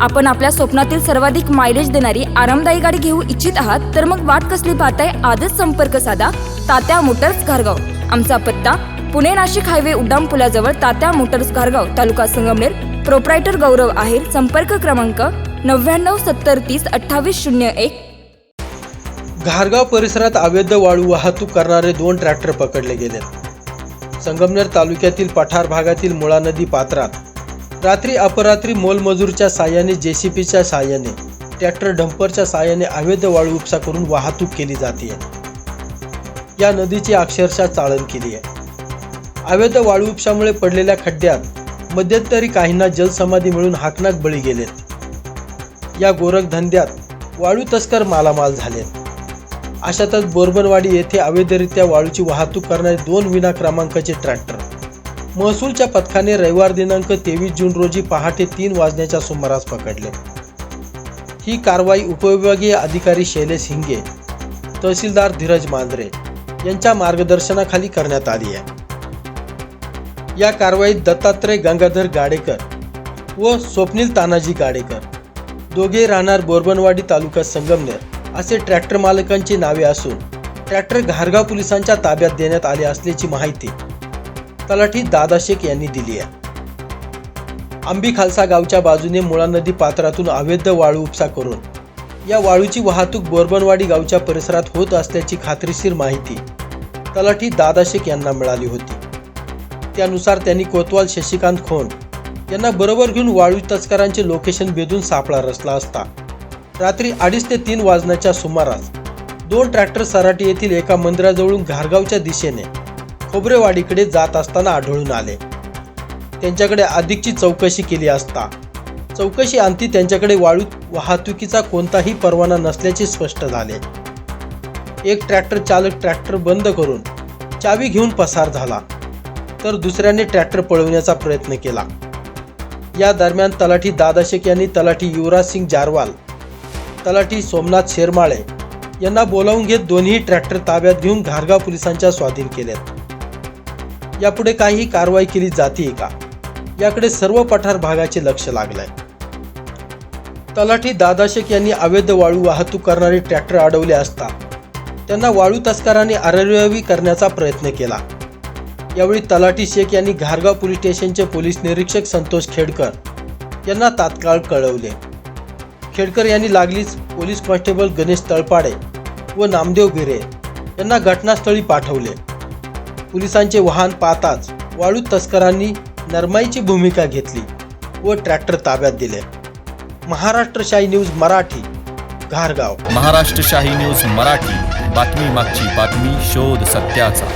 आपण आपल्या स्वप्नातील सर्वाधिक मायलेज देणारी आरामदायी गाडी घेऊ इच्छित आहात तर मग वाट कसली पाहताय? आजच संपर्क साधा. तात्या मोटर्स घारगाव. आमचा पत्ता पुणे नाशिक हायवे उड्डाण पुलाजवळ तात्या मोटर्स घारगाव तालुका संगमनेर. प्रोप्रायटर गौरव आहेर संपर्क क्रमांक नव्याण्णव सत्तर तीस अठ्ठावीस शून्य एक. घारगाव परिसरात अवैध वाळू वाहतूक करणारे दोन ट्रॅक्टर पकडले गेले संगमनेर तालुक्यातील पठार भागातील मुळा नदी पात्रात रात्री अपरात्री मोलमजूरच्या साह्याने जेसीपीच्या साह्याने ट्रॅक्टर डंपरच्या साह्याने अवैध वाळू उपसा करून वाहतूक केली जाते. या नदीची अक्षरशः चाळण केली आहे. अवैध वाळू उपशामुळे पडलेल्या खड्ड्यात मध्यंतरी काहींना जलसमाधी मिळून हाकनाक बळी गेलेत. या गोरखधंद्यात वाळू तस्कर मालामाल झालेत. अशातच बोरबनवाडी येथे अवैधरित्या वाळूची वाहतूक करणारे दोन विना क्रमांकाचे ट्रॅक्टर महसूलच्या पथकाने रविवार दिनांक तेवीस जून रोजी पहाटे तीन वाजण्याच्या सुमारास पकडले. ही कारवाई उपविभागीय अधिकारी शैलेश हिंगे तहसीलदार धीरज मांजरे यांच्या मार्गदर्शनाखाली करण्यात आली आहे. या कारवाईत दत्तात्रय गंगाधर गाडेकर व स्वप्नील तानाजी गाडेकर दोघे राहणार बोरबनवाडी तालुका संगमनेर असे ट्रॅक्टर मालकांची नावे असून ट्रॅक्टर घारगाव पोलिसांच्या ताब्यात देण्यात आले असल्याची माहिती तलाठी दादा शेख यांनी दिली आहे. आंबी खालसा गावच्या बाजूने मुळा नदी पात्रातून अवैध वाळू उपसा करून या वाळूची वाहतूक बोरबनवाडी गावच्या परिसरात होत असल्याची खात्रीशीर माहिती तलाठी दादा शेख यांना मिळाली होती. त्यानुसार त्यांनी कोतवाल शशिकांत खोंड यांना बरोबर घेऊन वाळू तस्करांचे लोकेशन बेधून सापळा रचला असता. रात्री अडीच ते तीन वाजण्याच्या सुमारास दोन ट्रॅक्टर सराटी येथील एका मंदिराजवळून घारगावच्या दिशेने खोबरेवाडीकडे जात असताना आढळून आले. त्यांच्याकडे अधिकची चौकशी केली असता. चौकशी अंती त्यांच्याकडे वाळू वाहतुकीचा कोणताही परवाना नसल्याचे स्पष्ट झाले. एक ट्रॅक्टर चालक ट्रॅक्टर बंद करून चावी घेऊन पसार झाला. तर दुसऱ्याने ट्रॅक्टर पळवण्याचा प्रयत्न केला. या दरम्यान तलाठी दादाशेख यांनी तलाठी युवराज सिंग जारवाल तलाठी सोमनाथ शेरमाळे यांना बोलावून घेत दोन्ही ट्रॅक्टर ताब्यात घेऊन घारगाव पोलिसांच्या स्वाधीन केलेत. यापुढे काही कारवाई केली जाते का? याकडे सर्व पठार भागाचे लक्ष लागलंय. तलाठी दादाशेख यांनी अवैध वाळू वाहतूक करणारे ट्रॅक्टर अडवले असता त्यांना वाळू तस्करांनी अररवी करण्याचा प्रयत्न केला. यावेळी तलाठी शेख यांनी घारगाव पोलीस स्टेशनचे पोलीस निरीक्षक संतोष खेडकर यांना तात्काळ कळवले. खेडकर यांनी लागलीच पोलीस कॉन्स्टेबल गणेश तळपाडे व नामदेव भिरे यांना घटनास्थळी पाठवले. पोलिसांचे वाहन पाहताच वाळू तस्करांनी नरमाईची भूमिका घेतली व ट्रॅक्टर ताब्यात दिले. महाराष्ट्रशाही न्यूज मराठी घारगाव. महाराष्ट्रशाही न्यूज मराठी. बातमी मागची बातमी शोध सत्याचा.